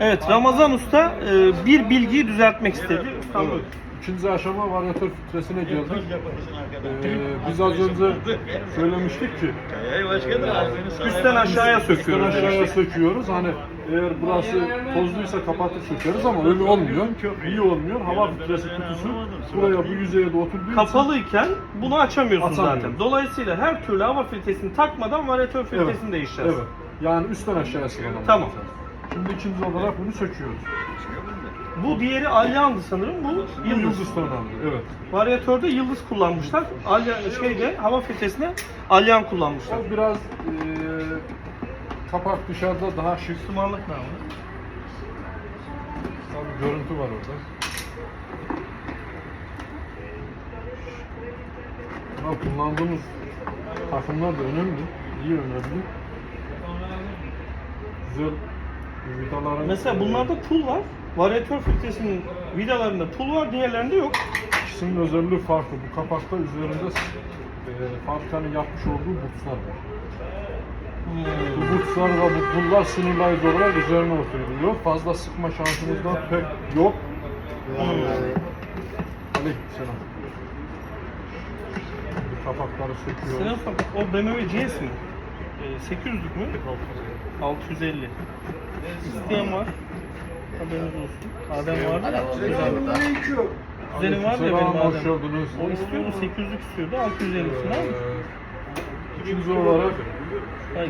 Evet Ramazan Usta e, bir bilgiyi düzeltmek istedi. Ustam buyur. İkinci aşama varyatör filtresine geldik. Ee, biz az önce söylemiştik ki Üstten aşağıya üstten söküyoruz. aşağıya demiştik. söküyoruz. Hani eğer burası tozluysa kapatıp sökeriz ama öyle olmuyor. İyi olmuyor. Hava filtresi kutusu buraya bu yüzeye de oturduğu Kapalıyken bunu açamıyorsun Açamıyoruz. zaten. Dolayısıyla her türlü hava filtresini takmadan varyatör filtresini değiştireceğiz. Evet. Yani üstten aşağıya sıralama. Tamam. yapacağız. Şimdi ikinci olarak bunu söküyoruz. Bu diğeri Alyan'dı sanırım. Bu Yıldız. yıldız tonandı. Evet. Varyatörde Yıldız kullanmışlar. Alyan şeyde hava filtresine Alyan kullanmışlar. O biraz eee kapak dışarıda daha şık. Müslümanlık namı. Tabii görüntü var orada. Ama kullandığımız takımlar da önemli. İyi önemli. Güzel vidaların... Mesela bunlarda pul var. Varyatör filtresinin vidalarında pul var, diğerlerinde yok. İkisinin özelliği farklı. Bu kapakta üzerinde e, fabrikanın yapmış olduğu butslar var. Bu butslar ve bu pullar sınırlayıcı olarak üzerine oturuyor. Fazla sıkma şansımızdan pek yok. Ee, Aleykümselam. Bu kapakları söküyoruz. Selam o BMW GS mi? Ee, 800'lük mü? 650. İsteyen var. Haberiniz olsun. Adem vardı. Kuzenim var ya benim Adem. O istiyordu, 800'lük istiyordu, 650'sini almış. Ee, İkinci olarak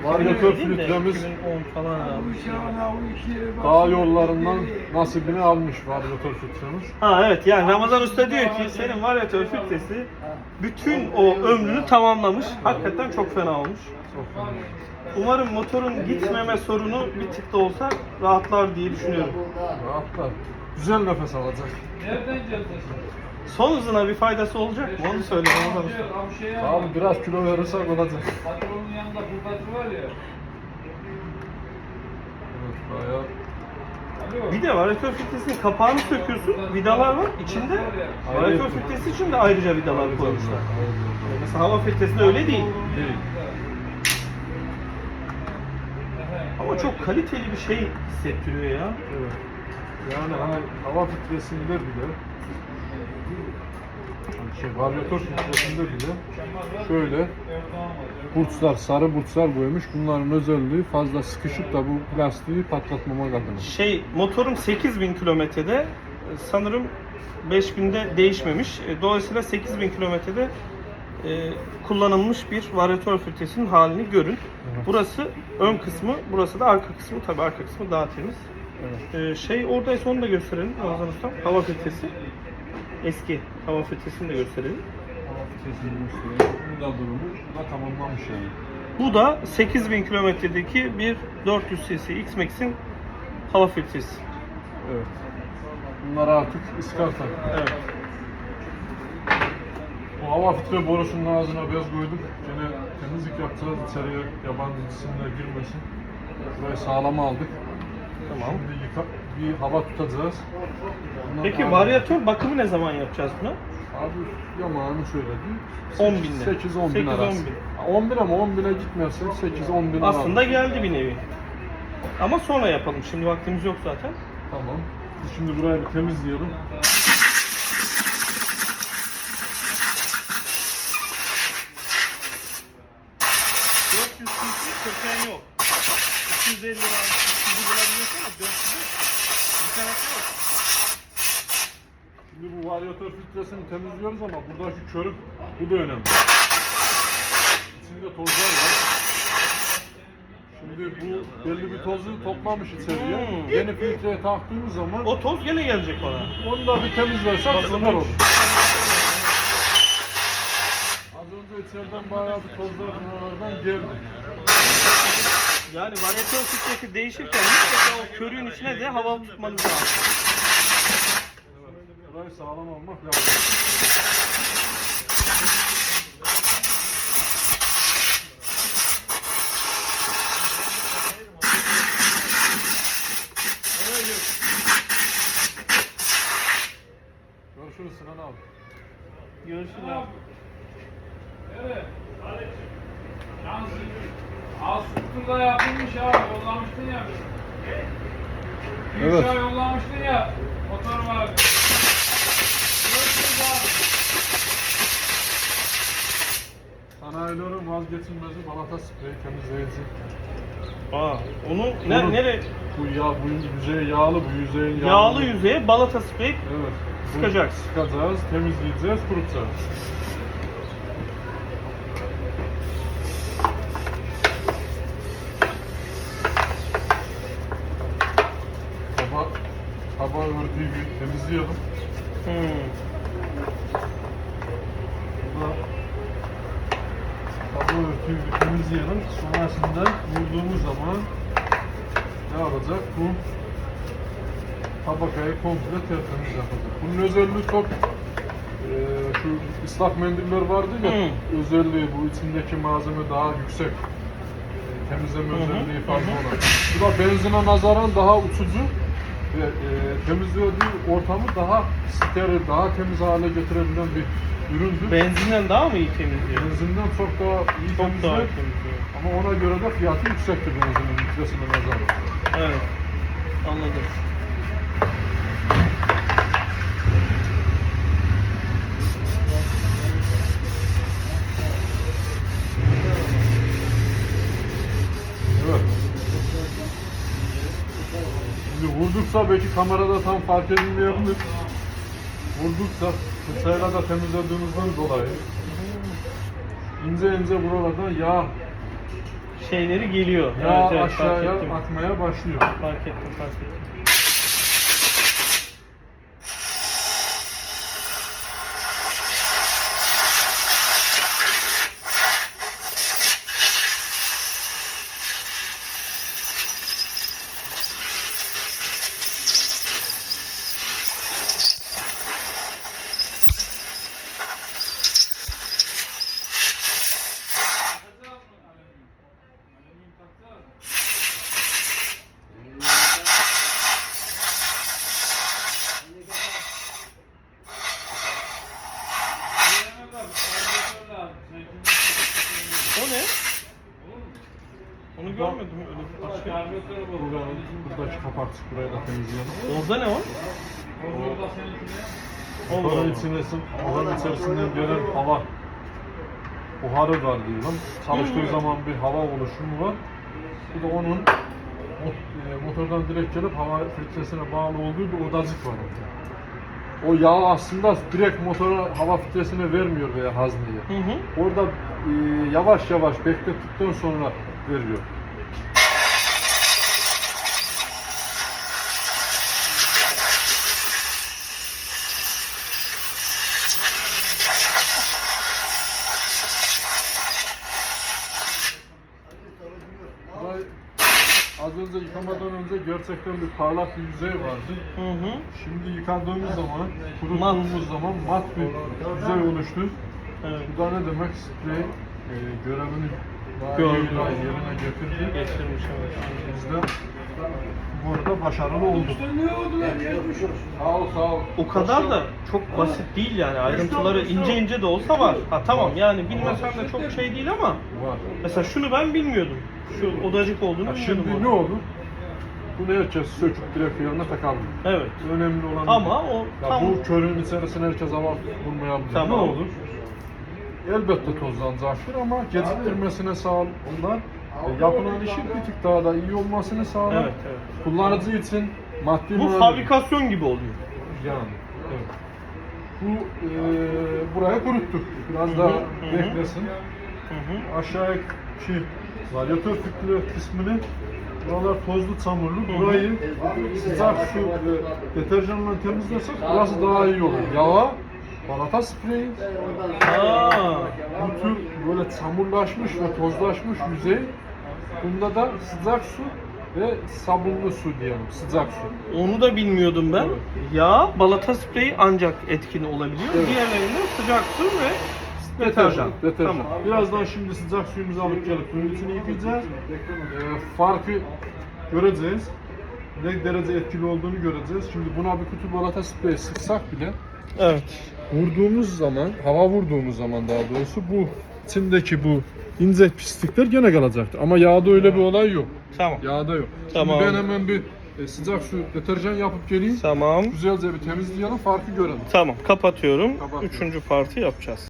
Varyatör 2000 değil de filtremiz 2010 falan almış. dağ yollarından nasibini almış varyatör filtremiz. Ha evet yani Ramazan Usta diyor ki senin varyatör filtresi bütün o ömrünü tamamlamış. Hakikaten çok fena olmuş. Çok fena. Umarım motorun gitmeme sorunu bir tık da olsa rahatlar diye düşünüyorum. Rahatlar. Güzel nefes alacak. Son hızına bir faydası olacak mı? Onu söyle Ramazan Usta. Abi biraz kilo verirsek olacak. Patronun yanında fırlatı var ya. Evet bayağı. Bir de varyatör filtresinin kapağını söküyorsun. Vidalar var. içinde varyatör filtresi için de ayrıca vidalar koymuşlar. Mesela hava filtresinde öyle değil. Değil. Ama çok kaliteli bir şey hissettiriyor ya. Evet. Yani hani hava filtresinde bile hani şey varyatör filtresinde bile şöyle burçlar, sarı burçlar koymuş. Bunların özelliği fazla sıkışıp da bu plastiği patlatmamak adına. Şey motorum 8000 kilometrede sanırım 5000'de değişmemiş. E, Dolayısıyla 8000 kilometrede e, kullanılmış bir varyatör filtresinin halini görün. Burası ön kısmı, burası da arka kısmı. Tabii arka kısmı daha temiz. E, şey oradaysa onu da gösterelim Ramazan Ustam. Hava filtresi. Eski hava filtresini de gösterelim. Hava filtresini göstereyim. Bu da durumu bu da tamamlanmış yani. Bu da 8000 kilometredeki bir 400 cc X-Max'in hava filtresi. Evet. Bunlar artık iskarta. Evet. Bu hava filtre borusunun ağzına bez koyduk. Gene temizlik yapacağız. İçeriye yabancı cisimler girmesin. Burayı sağlam aldık. Tamam. Şimdi yıka, bir hava tutacağız. Bundan Peki abi- varyatör bakımı ne zaman yapacağız buna? Abi yamağını söyledi. 10 binde. 8-10 bin 8-10 arası. bin. 11 ama 10 bine gitmezsek 8-10 bin Aslında arası. geldi bir nevi. Ama sonra yapalım. Şimdi vaktimiz yok zaten. Tamam. Şimdi burayı bir temizleyelim. cc köken yok. 250 lira, 300 bulabiliyorsun ama 400 internet yok. Şimdi bu varyatör filtresini temizliyoruz ama buradaki körük bu da önemli. İçinde tozlar var. Şimdi bu belli bir tozu toplamış içeriye. Hmm. Yeni filtreye taktığımız zaman O toz gene gelecek bana. onu da bir temizlersek süper olur. Az önce içeriden bayağı bir tozlar buralardan geldi. Yani varyatör filtresi değişirken mutlaka o körüğün içine de hava tutmanız lazım. Burayı sağlam almak lazım. Görüşürüz Sinan abi. Görüşürüz abi. Evet. Yalnız az kutuda yapılmış abi. Yollamıştın ya. Evet. Evet. yollamıştın ya. Motor var. Görüşürüz abi. Sanayilerin vazgeçilmezi balata spreyi temizleyici. Aa, onu ne, Onu- nereye? Bu yağ, bu yüzey yağlı, bu yüzeyin yağlı. Yağlı yüzeye balata sprey Evet. Bu Sıkacaksın. Sıkacağız, temizleyeceğiz, kurutacağız. Taba, tabağı örtüyü bir temizleyelim. Hmm. Burada tabağı örtüyü bir Sonrasında vurduğumuz zaman ne olacak? Bu tabakayı komple tertemiz yapacak. Bunun özelliği çok eee, şu ıslak mendiller vardı ya Hı. özelliği bu içindeki malzeme daha yüksek eee, temizleme Hı hı, özelliği fazla olan. Bu da benzine nazaran daha uçucu ve eee temizlediği ortamı daha steril, daha temiz hale getirebilen bir üründür. Benzinden daha mı iyi temizliyor? Benzinden çok daha iyi Çok daha temizler iyi temizliyor. ama ona göre de fiyatı yüksektir benzinin litresine nazaran. Evet. Anladım. Evet. Vurduksa belki kamerada tam fark edilmeyebilir. Vurduksa fırçayla da temizlediğimizden dolayı ince ince buralardan yağ, Şeyleri geliyor. yağ evet, evet, fark aşağıya ettim. akmaya başlıyor. Fark ettim, fark ettim. Görmedim öyle bir başka. Buranın, buradaki kapak burayı da temizleyelim. Orada ne var? Allah. içine, oranın içerisinden gelen hava buharı var diyelim. Çalıştığı zaman bir hava oluşumu var. Bu da onun e, motordan direkt gelip hava filtresine bağlı olduğu bir odacık var orada. O yağ aslında direkt motora hava filtresine vermiyor veya hazneye. Hı hı. Orada e, yavaş yavaş beklettikten sonra veriyor. Burayı Az önce yıkamadan önce gerçekten bir parlak bir yüzey vardı. Hı hı. Şimdi yıkadığımız zaman, kuruttuğumuz zaman mat bir yüzey oluştu. Evet. Bu da ne demek? Sprey e, görevini daha Gördü. iyi daha yerine getirdi. Geçirmiş evet. Biz de burada başarılı olduk. Sağ ol, sağ ol. O kadar da çok basit değil yani ayrıntıları ince ince de olsa var. Ha tamam yani bilmesem de çok şey değil ama Var. mesela şunu ben bilmiyordum. Şu odacık olduğunu bilmiyordum. şimdi ne olur? Bunu herkes söküp direkt yerine takabilir. Evet. Önemli olan Ama o ya tam bu körün içerisine herkes hava vurmayabilir. Tamam. Ne olur? Elbette tozlanacaktır ama geciktirmesine sağlar. E, yapılan işin bir tık daha da iyi olmasını sağlar. Evet, evet. Kullanıcı için maddi bu manevi- fabrikasyon gibi oluyor. Yani. Evet. Bu e, buraya kuruttuk. Biraz daha hı beklesin. Hı hı. Aşağıya şey, radyatör filtre kısmını buralar tozlu çamurlu. Burayı sıcak su ve deterjanla temizlesek burası daha iyi olur. Yağa, balata spreyi, Aa, bu tür böyle çamurlaşmış ve tozlaşmış yüzey. Bunda da sıcak su ve sabunlu su diyelim. Sıcak su. onu da bilmiyordum ben. Evet. Yağ, balata spreyi ancak etkin olabiliyor. Evet. Diğerlerinde sıcak su ve deterjan. Deterjan. Tamam. Birazdan şimdi sıcak suyumuzu alıp gelip suyun içine yıkayacağız. Ee, farkı göreceğiz. Ne derece etkili olduğunu göreceğiz. Şimdi buna bir kutu balata spreyi sıksak bile Evet. vurduğumuz zaman, hava vurduğumuz zaman daha doğrusu bu içindeki bu ince pislikler gene kalacaktır. Ama yağda öyle bir olay yok. Tamam. Yağda yok. Tamam. Şimdi ben hemen bir e, sıcak su deterjan yapıp geleyim. Tamam. Güzelce bir temizleyelim farkı görelim. Tamam kapatıyorum. Kapatıyorum. Üçüncü parti yapacağız.